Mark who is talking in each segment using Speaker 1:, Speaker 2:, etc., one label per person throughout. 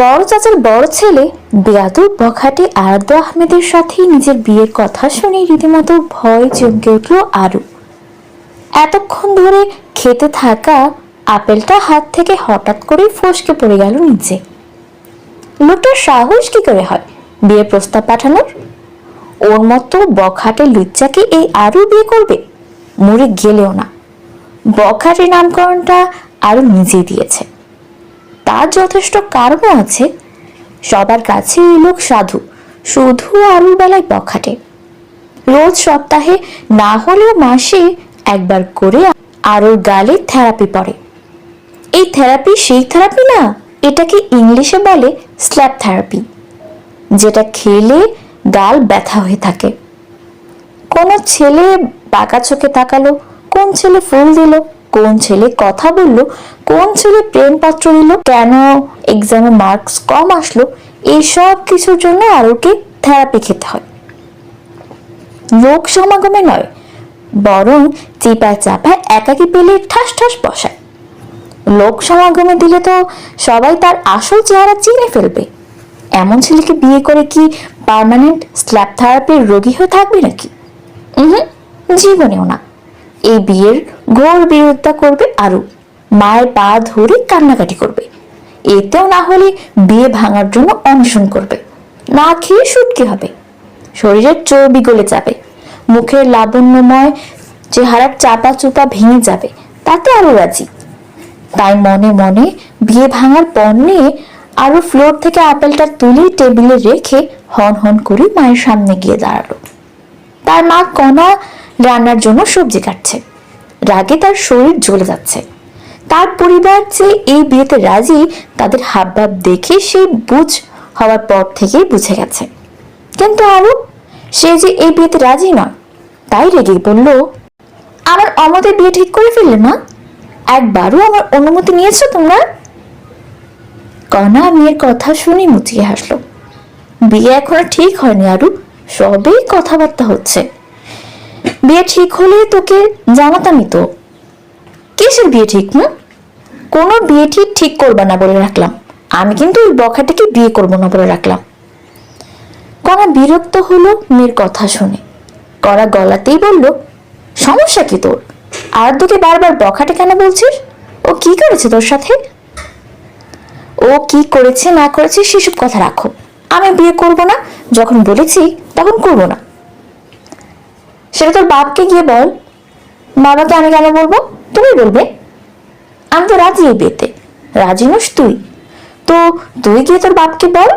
Speaker 1: বড় চাচার বড় ছেলে বেয়াদুর বখাটে আরাধ্য আহমেদের সাথে নিজের বিয়ের কথা শুনে রীতিমতো ভয় চমকে উঠল আরু। এতক্ষণ ধরে খেতে থাকা আপেলটা হাত থেকে হঠাৎ করে ফসকে পড়ে গেল নিচে। লোকটার সাহস কি করে হয় বিয়ের প্রস্তাব পাঠানোর? ওর মতো বখাটে লুচ্চাকে এই আরও বিয়ে করবে? মরে গেলেও না। বখাটে নামকরণটা আরও নিজেই দিয়েছে। তার যথেষ্ট কারণও আছে। সবার কাছে এই লোক সাধু, শুধু আলুর বেলায় বখাটে। রোজ সপ্তাহে, না হলেও মাসে একবার করে আরোর গালে থেরাপি পড়ে। এই থেরাপি সেই থেরাপি না, এটাকে ইংলিশে বলে স্ল্যাপ থেরাপি, যেটা খেলে গাল ব্যথা হয়ে থাকে। কোনো ছেলে বাঁকা চোখে তাকালো, কোন ছেলে ফুল দিল কোন ছেলে কথা বলল, কোন ছেলে প্রেম পাত্র দিল কেন এক্সামে মার্কস কম আসলো এইসব কিছুর জন্য আরোকে থেরাপি খেতে হয়। লোক সমাগমে নয়, বরং চিপা চাপা একাকি পেলে ঠাস ঠাস বসায়। লোক সমাগমে দিলে তো সবাই তার আসল চেহারা চিনে ফেলবে। এমন ছেলেকে বিয়ে করে কি পার্মানেন্ট স্ল্যাব থেরাপির রোগী হয়ে থাকবে নাকি? জীবনেও না। এই বিয়ের ঘোর বিরোধিতা করবে আরও মায়ের পা ধরে কান্নাকাটি করবে। এতেও না হলে বিয়ে ভাঙার জন্য অনশন করবে। না খেয়ে সুটকি হবে। শরীরের চর্বি গলে যাবে। মুখের লাবণ্যময় চেহারার চাপা চুপা ভেঙে যাবে। তাতে আরও রাজি। তাই মনে মনে বিয়ে ভাঙার পর নিয়ে আরও ফ্লোর থেকে আপেলটা তুলে টেবিলে রেখে হন হন করে মায়ের সামনে গিয়ে দাঁড়াল। তার মা কণা রান্নার জন্য সবজি কাটছে। রাগে তার শরীর জ্বলে যাচ্ছে। তার পরিবার যে এই বিয়েতে রাজি, তাদের হাবভাব দেখে সে বুঝ হওয়ার পর থেকেই বুঝে গেছে। কিন্তু আরও, সে যে এই বিয়েতে রাজি নয়, তাই রেগে বলল, আমার অমতের বিয়ে ঠিক করে ফেললে মা? একবারও আমার অনুমতি নিয়েছো তোমরা? কণা মেয়ের কথা শুনে মুচিয়ে হাসলো। বিয়ে এখনও ঠিক হয়নি, আরু। সবেই কথাবার্তা হচ্ছে। বিয়ে ঠিক হলে তোকে জানাতামই তো কিসের বিয়ে ঠিক, হুম? কোনো বিয়ে ঠিক ঠিক করবা না বলে রাখলাম। আমি কিন্তু ওই বখাটাকে বিয়ে করব না বলে রাখলাম। কণা বিরক্ত হলো মেয়ের কথা শুনে। কড়া গলাতেই বলল, সমস্যা কি তোর? আর তোকে বারবার বখাটে কেন বলছিস? ও কি করেছে তোর সাথে? ও কি করেছে না করেছে সেসব কথা রাখো। আমি বিয়ে করব না। যখন বলেছি তখন করব না। সেটা তোর বাপকে গিয়ে বল। বাবাকে আমি কেন বলব? তুমি বলবে। আমি তো রাজি এই বিয়েতে। রাজি নোস তুই। তো তুই গিয়ে তোর বাপকে বল।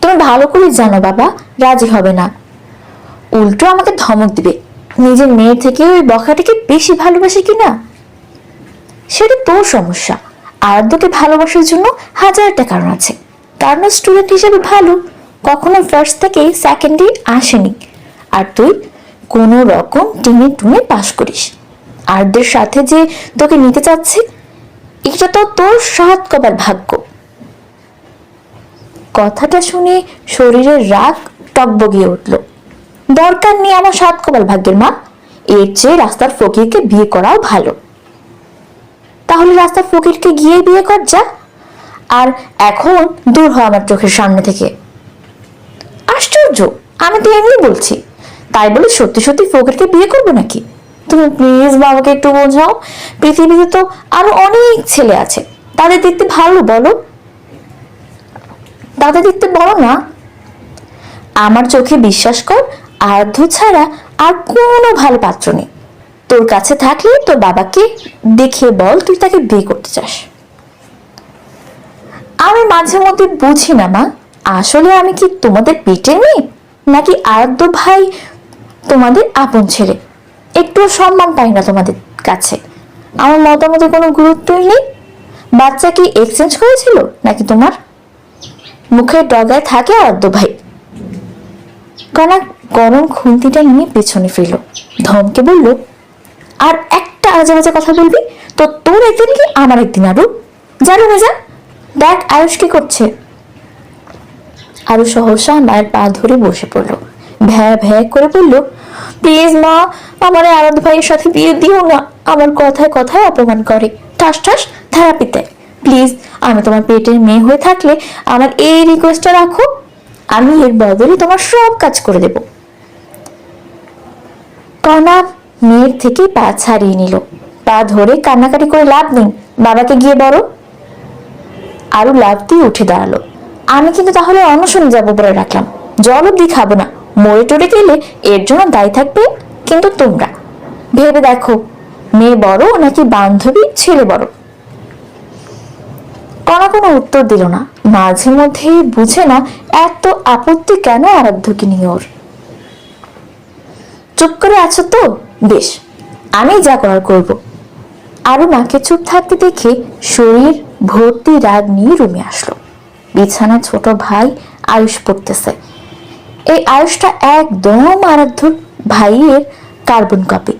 Speaker 1: তুমি ভালো করে জানো বাবা, রাজি হবে না। উল্টো আমাকে ধমক দিবে। নিজের মেয়ে থেকে ওই বখাটাকে বেশি ভালোবাসে কিনা? সেটা তোর সমস্যা। আরাধ্যকে ভালোবাসার জন্য হাজারটা কারণ আছে কারণ স্টুডেন্ট হিসেবে ভালো। কখনো ফার্স্ট থেকে সেকেন্ডে আসেনি। আর তুই কোনো রকম টিনে টুনে পাশ করিস। আরদের সাথে যে তোকে নিতে চাচ্ছে, এটা তো তোর সাত কবার ভাগ্য। কথাটা শুনে শরীরের রাগ টকবগিয়ে উঠল। দরকার নেই আমার সাত কবার ভাগ্যের মা, এর চেয়ে রাস্তার ফকিরকে বিয়ে করাও ভালো। তাহলে রাস্তার ফকিরকে গিয়ে বিয়ে কর যা, আর এখন দূর হয় আমার চোখের সামনে থেকে। আশ্চর্য, আমি তো এমনি বলছি। তাই বলে সত্যি সত্যি ফকিরকে বিয়ে করব নাকি? তুমি প্লিজ বাবাকে একটু বোঝাও। পৃথিবীতে তো আরও অনেক ছেলে আছে। তাদের দেখতে ভালো বলো। তাদের দেখতে বড় না। আমার চোখে বিশ্বাস কর আরাধ্য ছাড়া আর কোনো ভালো পাত্র নেই। তোর কাছে থাকলে তোর বাবাকে দেখিয়ে বল, তুই তাকে বিয়ে করতে চাস। আমি মাঝে মধ্যে বুঝি না মা, আসলে আমি কি তোমাদের পেটে মেয়ে নাকি আরাধ্য ভাই তোমাদের আপন ছেলে। একটু সম্মান পাই না তোমাদের কাছে। আমার মতামতে কোনো গুরুত্বই নেই। বাচ্চা কি এক্সচেঞ্জ করেছিল নাকি তোমার? মুখের ডগায় থাকে আরাধ্য ভাই। কণা গরম খুন্তিটা নিয়ে পেছনে ফিরল। ধমকে বলল, আর একটা আজে বাজে কথা বলবি? তো তোর একদিন কি আমার একদিন, আরও? জানো না যা। দেখ আয়ুষ কি করছে। আরও সহসা মায়ের পা ধরে বসে পড়ল। ভ্যা ভ্যা করে বলল প্লিজ মা, আমার আরাধ ভাইয়ের সাথে বিয়ে দিও না। আমার কথায় কথায় অপমান করে। ঠাস ঠাস থেরাপিতে প্লিজ, আমি তোমার পেটের মেয়ে হয়ে থাকলে আমার এই রিকোয়েস্টটা রাখো। আমি এর বদলে তোমার সব কাজ করে দেব। কনা মেয়ের থেকে পা ছাড়িয়ে নিল। পা ধরে কান্নাকাটি করে লাভ নেই। বাবাকে গিয়ে বড় আরও লাভ দিয়ে উঠে দাঁড়াল। আমি কিন্তু তাহলে অনশনে যাব বলে রাখলাম। জল অব্দি খাব না। মরে টরে গেলে এর জন্য দায়ী থাকবে কিন্তু তোমরা। ভেবে দেখো, মেয়ে বড় নাকি বান্ধবী ছেলে বড়? কণা কোনো উত্তর দিল না। মাঝে মধ্যে বুঝে না এত আপত্তি কেন আরাধ্যকে নিয়ে ওর? চুপ করে আছো তো? বেশ, আমি যা করার করব। আরও মাকে চুপ থাকতে দেখে শরীর ভর্তি রাগ নিয়ে রুমে আসলো। বিছানা ছোট ভাই আয়ুষ পড়তেছে। এই আয়ুষটা একদম আরাধ্যর ভাইয়ের কার্বন কপি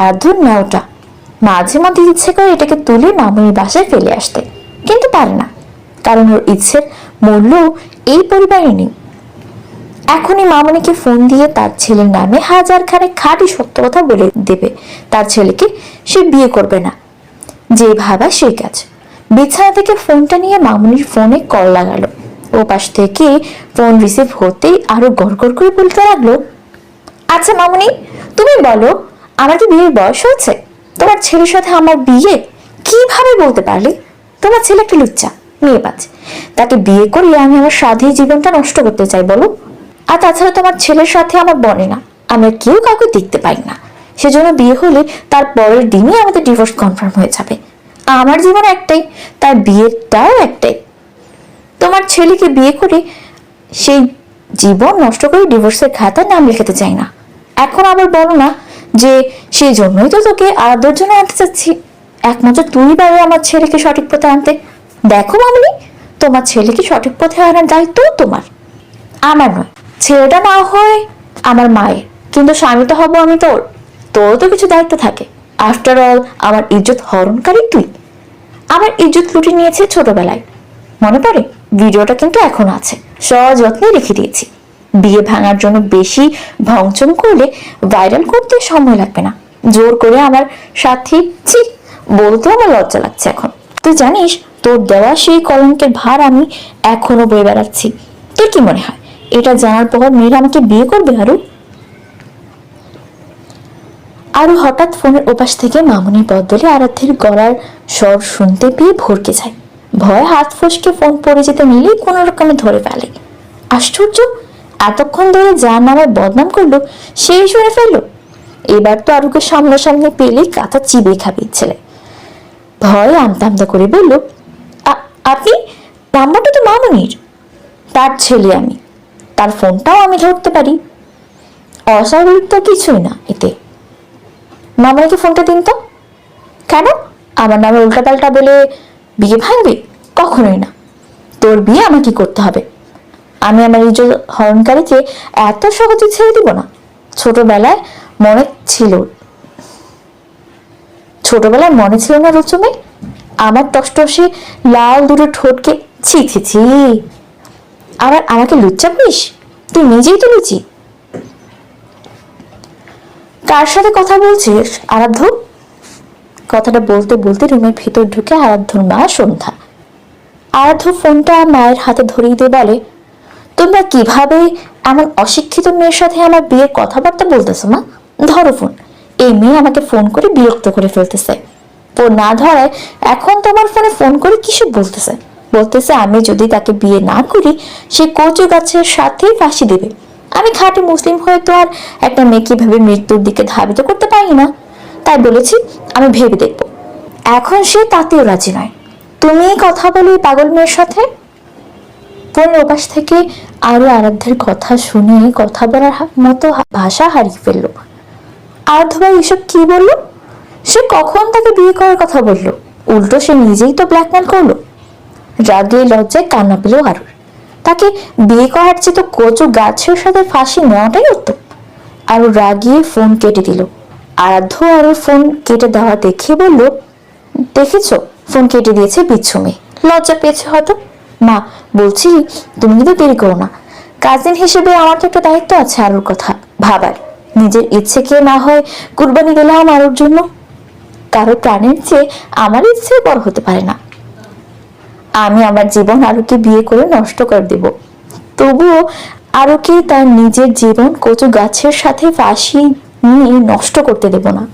Speaker 1: আরাধ্যর নেওটা মাঝে মধ্যে ইচ্ছে করে এটাকে তুলে মামুনির বাসায় ফেলে আসতে, কিন্তু পারে না, কারণ ওর ইচ্ছের মূল্য এই পরিবারে নেই। এখনই মামনিকে ফোন দিয়ে তার ছেলের নামে হাজার খানে খাঁটি সত্য কথা বলে দেবে। তার ছেলেকে সে বিয়ে করবে না। যে ভাবা সেই কাজ। বিছানা থেকে ফোনটা নিয়ে মামনির ফোনে কল লাগালো। ও পাশ থেকে ফোন রিসিভ হতেই আরও গড় করে বলতে লাগল আচ্ছা মামনি, তুমি বলো, আমার কি বিয়ের বয়স হয়েছে? তোমার ছেলের সাথে আমার বিয়ে কীভাবে বলতে পারলে? তোমার ছেলে একটা লুচ্চা মেয়ে বাজ তাকে বিয়ে করিয়ে আমি আমার স্বাধীন জীবনটা নষ্ট করতে চাই, বলো। আর তাছাড়া তোমার ছেলের সাথে আমার বনে না, আমরা কেউ কাউকে দেখতে পাই না। সেজন্য বিয়ে হলে তার পরের দিনই আমাদের ডিভোর্স কনফার্ম হয়ে যাবে। আমার জীবন একটাই, তার বিয়েটাও একটাই। তোমার ছেলেকে বিয়ে করে সেই জীবন নষ্ট করে ডিভোর্সের খাতায় নাম লিখাতে চাই না। এখন আবার বলো না যে সেই জন্যই তো তোকে আদর জন্য আনতে চাচ্ছি। একমাত্র তুই পারবে আমার ছেলেকে সঠিক পথে আনতে। দেখো মামনি, তোমার ছেলেকে সঠিক পথে আনার দায়িত্বও তোমার। আমার নয়। ছেলেটা না হয় আমার মায়ের। কিন্তু স্বামী তো হব আমি তোর। তোর তো কিছু দায়িত্ব থাকে। আফটার অল আমার ইজ্জত হরণকারী তুই। আমার ইজ্জত লুটে নিয়েছে ছোটবেলায়। মনে পড়ে? ভিডিওটা কিন্তু এখন আছে। সযত্নে রেখে দিয়েছি। বিয়ে ভাঙার জন্য বেশি ভংচং করলে ভাইরাল করতে সময় লাগবে না। জোর করে আমার সাথী, ছি বলতে আমার লজ্জা লাগছে এখন। তুই জানিস, তোর দেওয়া সেই কলঙ্কের ভার আমি এখনও বয়ে বেড়াচ্ছি। তোর কি মনে হয়? এটা জানার পর মেয়েরা আমাকে বিয়ে করবে আরও আরও হঠাৎ ফোনের ওপাশ থেকে মামুনির বদলে আরাধ্যের গলার স্বর শুনতে পেয়ে ভরকে যায়। ভয় হাত ফসকে ফোন পড়ে যেতে নিলেই কোনো রকমে ধরে ফেলে। আশ্চর্য, এতক্ষণ ধরে যার নামে বদনাম করল, সেই শুনে ফেলল। এবার তো আরুকে সামনাসামনি পেলেই কাঁথা চিবে খাবে ছেলে। ভয় আমতা আমতা করে বলল আপনি? নাম্বারটা তো মামনির। তার ছেলে আমি। তার ফোনটাও আমি ধরতে পারি। অস্বাভাবিক তো কিছুই না এতে। মামনিকে ফোনটা দিন তো। কেন? আমার নামে উল্টাপাল্টা বলে বিয়ে ভাঙবে? কখনোই না। তোর বিয়ে আমাকে করতে হবে। আমি আমার ইজ্জত হরণকারীকে এত সহজে ছেড়ে দিব না। ছোটবেলায় মনে ছিল ছোটবেলায় মনে ছিল না রুচুমে আমার টসটসে লাল দুটো ঠোঁটকে ছি ছি ছি। আবার আমাকে লুচ্চা করিস? তুই নিজেই তো লুচি কার সাথে কথা বলছিস, আরাধ্য? কথাটা বলতে বলতে রুমের ভেতর ঢুকে আরাধ্যর মা সন্ধ্যা। আরাধ্য ফোনটা মায়ের হাতে ধরিয়ে দিয়ে বলে, তোমরা কীভাবে এমন অশিক্ষিত মেয়ের সাথে আমার বিয়ের কথাবার্তা বলতেছো মা? ধরো ফোন। এই মেয়ে আমাকে ফোন করে বিরক্ত করে ফেলতেছে। ফোন না ধরায় এখন তোমার ফোনে ফোন করে কিছু বলতেছে? বলতেছে আমি যদি তাকে বিয়ে না করি, সে কচু গাছের সাথেই ফাঁসি দেবে। আমি খাঁটি মুসলিম হয়ে তো আর একটা মেয়ে কীভাবে মৃত্যুর দিকে ধাবিত করতে পারি না? তাই বলেছি, আমি ভেবে দেখব। এখন সে তাতেও রাজি নয়। তুমি কথা বলো পাগল মেয়ের সাথে। ফোনের ওপাশ থেকে আরও আরাধ্যের কথা শুনে কথা বলার মতো ভাষা হারিয়ে ফেলল। আরাধ্য ভাই এসব কি বলল? সে কখন তাকে বিয়ে করার কথা বলল? উল্টো সে নিজেই তো ব্ল্যাকমেল করল। রাগে লজ্জায় কান্না পেল আরুর তাকে বিয়ে করার চেয়ে তো কচু গাছের সাথে ফাঁসি নেওয়াটাই উত্তম। আরও রাগিয়ে ফোন কেটে দিল। আরাধ্য আরও ফোন কেটে দেওয়া দেখে বলল, দেখেছ? ফোন কেটে দিয়েছে বিচ্ছু মেয়ে লজ্জা পেয়েছে হয়তো? মা বলছি, তুমি কিন্তু দেরি করো না। কাজিন হিসেবে আমার তো একটা দায়িত্ব আছে আরুর কথা, ভাবার। নিজের ইচ্ছেকে না হয় কুরবানি দিলাম আরুর জন্য। কারও প্রাণের চেয়ে আমার ইচ্ছে বড় হতে পারে না। আমি আমার জীবন আরুকে বিয়ে করে নষ্ট করে দেব। তবুও আরুকে তার নিজের জীবন কচু গাছের সাথে ফাঁসি নিয়ে নষ্ট করতে দেব না।